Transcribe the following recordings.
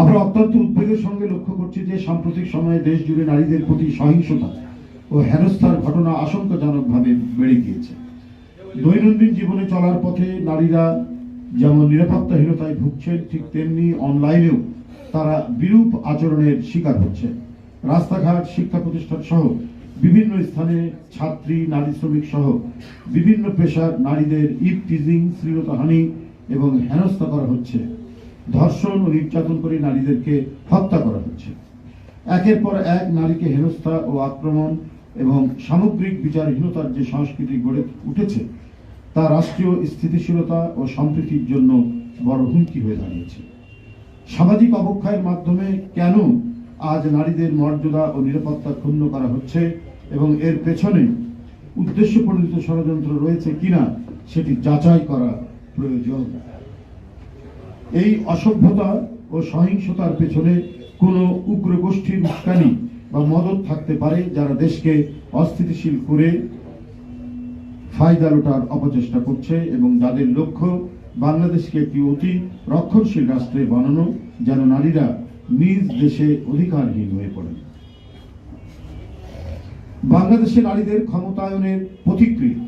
আমরা অত্যন্ত উদ্বেগের সঙ্গে লক্ষ্য করছি যে সাম্প্রতিক সময়ে দেশ জুড়ে নারীদের প্রতি সহিংসতা ও হেনস্থার ঘটনা আশঙ্কাজনকভাবে বেড়ে গিয়েছে। দৈনন্দিন জীবনে চলার পথে নারীরা যেমন নিরাপত্তাহীনতায় ভুগছেন, ঠিক তেমনি অনলাইনেও তারা বিরূপ আচরণের শিকার হচ্ছে। রাস্তাঘাট শিক্ষা প্রতিষ্ঠান সহ বিভিন্ন স্থানে ছাত্রী, নারী শ্রমিক সহ বিভিন্ন পেশার নারীদের ইভ টিজিং শ্লীলতাহানি এবং হেনস্থা করা হচ্ছে। ধর্ষণ ও নির্যাতন করে নারীদেরকে হত্যা করা হচ্ছে। একের পর এক নারীকে হেনস্থা ও আক্রমণ এবং সামগ্রিক বিচারহীনতার যে সংস্কৃতি গড়ে উঠেছে, তা রাষ্ট্রীয় স্থিতিশীলতা ও সম্প্রীতির জন্য বড় হুমকি হয়ে দাঁড়িয়েছে। সামাজিক অবক্ষয়ের মাধ্যমে কেন আজ নারীদের মর্যাদা ও নিরাপত্তা ক্ষুণ্ণ করা হচ্ছে এবং এর পেছনে উদ্দেশ্য প্রণীত ষড়যন্ত্র রয়েছে কিনা সেটি যাচাই করা প্রয়োজন। এই অসভ্যতা ও সহিংসতার পেছনে কোনো উগ্র গোষ্ঠীর উস্কানি বা মদত থাকতে পারে যারা দেশকে অস্থিতিশীল করে ফায়দা লোটার অপচেষ্টা করছে এবং যাদের লক্ষ্য বাংলাদেশকে একটি অতি রক্ষণশীল রাষ্ট্রে বানানো যেন নারীরা নিজ দেশে অধিকারহীন হয়ে পড়েন বাংলাদেশে নারীদের ক্ষমতায়নের প্রতিক্রিয়া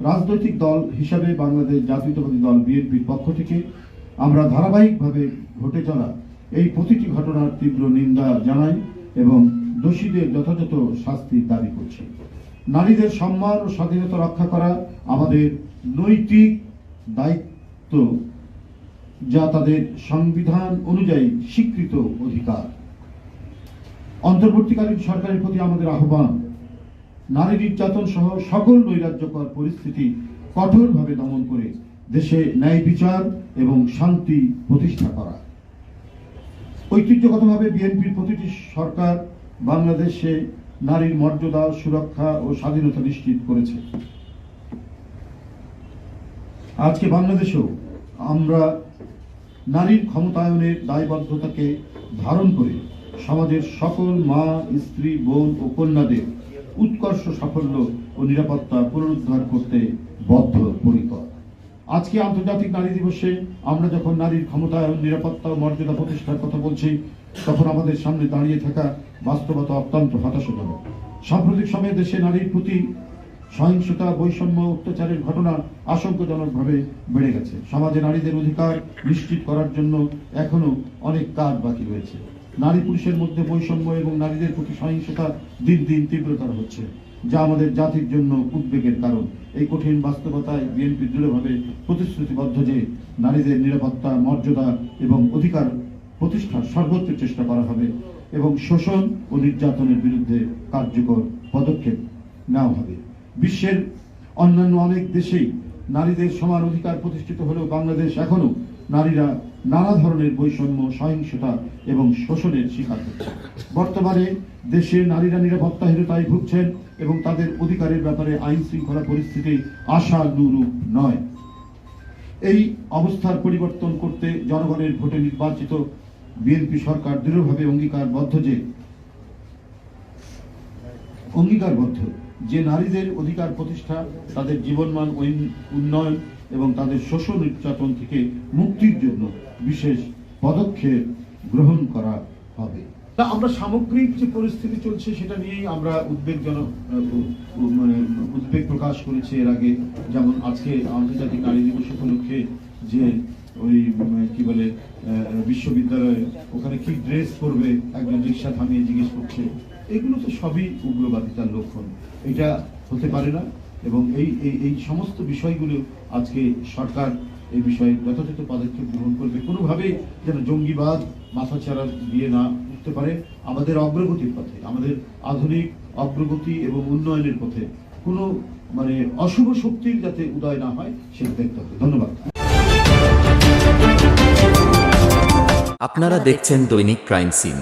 রাজনৈতিক দল হিসাবে বাংলাদেশ জাতীয়তাবাদী দল বিএনপির পক্ষ থেকে আমরা ধারাবাহিকভাবে ঘটে চলা এই প্রতিটি ঘটনার তীব্র নিন্দা জানাই এবং দোষীদের যথাযথ শাস্তির দাবি করছি। নারীদের সম্মান ও স্বাধীনতা রক্ষা করা আমাদের নৈতিক দায়িত্ব, যা তাদের সংবিধান অনুযায়ী স্বীকৃত অধিকার। অন্তর্বর্তীকালীন সরকারের প্রতি আমাদের আহ্বান, নারী নির্যাতন সহ সকল নৈরাজ্যকর পরিস্থিতি কঠোরভাবে দমন করে দেশে ন্যায় বিচার এবং শান্তি প্রতিষ্ঠা করা। ঐতিহ্যগতভাবে বিএনপির প্রতিটি সরকার বাংলাদেশে নারীর মর্যাদা, সুরক্ষা ও স্বাধীনতা নিশ্চিত করেছে। আজকে বাংলাদেশেও আমরা নারীর ক্ষমতায়নের দায়বদ্ধতাকে ধারণ করে সমাজের সকল মা, স্ত্রী, বোন ও কন্যাদের উৎকর্ষ সাফল্য ও নিরাপত্তা পুনরুদ্ধার করতে বদ্ধ পরিকর আজকে আন্তর্জাতিক নারী দিবসে আমরা যখন নারীর ক্ষমতায়ন নিরাপত্তা ও মর্যাদা প্রতিষ্ঠার কথা বলছি, তখন আমাদের সামনে দাঁড়িয়ে থাকা বাস্তবতা অত্যন্ত হতাশাজনক। সাম্প্রতিক সময়ে দেশে নারীর প্রতি সহিংসতা, বৈষম্য, অত্যাচারের ঘটনা আশঙ্কাজনকভাবে বেড়ে গেছে। সমাজে নারীদের অধিকার নিশ্চিত করার জন্য এখনও অনেক কাজ বাকি রয়েছে। নারী পুরুষের মধ্যে বৈষম্য এবং নারীদের প্রতি সহিংসতা দিন দিন তীব্রতর হচ্ছে। যা আমাদের জাতির জন্য উদ্বেগের কারণ। এই কঠিন বাস্তবতায় বিএনপি দৃঢ়ভাবে প্রতিশ্রুতিবদ্ধ যে নারীদের নিরাপত্তা, মর্যাদা এবং অধিকার প্রতিষ্ঠার সর্বোচ্চ চেষ্টা করা হবে এবং শোষণ ও নির্যাতনের বিরুদ্ধে কার্যকর পদক্ষেপ নেওয়া হবে। বিশ্বের অন্যান্য অনেক দেশেই নারীদের সমান অধিকার প্রতিষ্ঠিত হলেও বাংলাদেশ এখনও নারীরা নানা ধরনের বৈষম্য, সহিংসতা এবং শোষণের শিকার হচ্ছে। বর্তমানে দেশে নারীরা নিরাপত্তাহীনতায় ভুগছেন এবং তাদের অধিকারের ব্যাপারে আইন শৃঙ্খলা পরিস্থিতি আশানুরূপ নয়। এই অবস্থার পরিবর্তন করতে জনগণের ভোটে নির্বাচিত বিএনপি সরকার দৃঢ়ভাবে অঙ্গীকারবদ্ধ যে অঙ্গীকারবদ্ধ। যে নারীদের অধিকার প্রতিষ্ঠা তাদের জীবনমান উন্নয়ন এবং তাদের শোষণ নির্যাতন থেকে মুক্তির জন্য বিশেষ পদক্ষেপ গ্রহণ করা হবে। তা আমরা সামগ্রিক যে পরিস্থিতি চলছে সেটা নিয়েই আমরা উদ্বেগজনক মানে উদ্বেগ প্রকাশ করেছি এর আগে। যেমন আজকে আন্তর্জাতিক নারী দিবস উপলক্ষে যে ওই উম, কি বলে বিশ্ববিদ্যালয়ে ওখানে কি ড্রেস পরবে একজন রিক্সা থামিয়ে জিজ্ঞেস করছে। এগুলো তো সবই উগ্রবাদিতার লক্ষণ। এটা হতে পারে না এবং এই, এই- সমস্ত বিষয়গুলো আজকে সরকার এই বিষয়ে যথাযথ পদক্ষেপ গ্রহণ করবে। কোনোভাবেই যেন জঙ্গিবাদ মাথাচাড়া দিয়ে না উঠতে পারে আমাদের অগ্রগতির পথে, আমাদের আধুনিক অগ্রগতি এবং উন্নয়নের পথে। কোনো মানে অশুভ শক্তির যাতে উদয় না হয়, সেটা দেখতে হবে। ধন্যবাদ। আপনারা দেখছেন দৈনিক ক্রাইম সিন।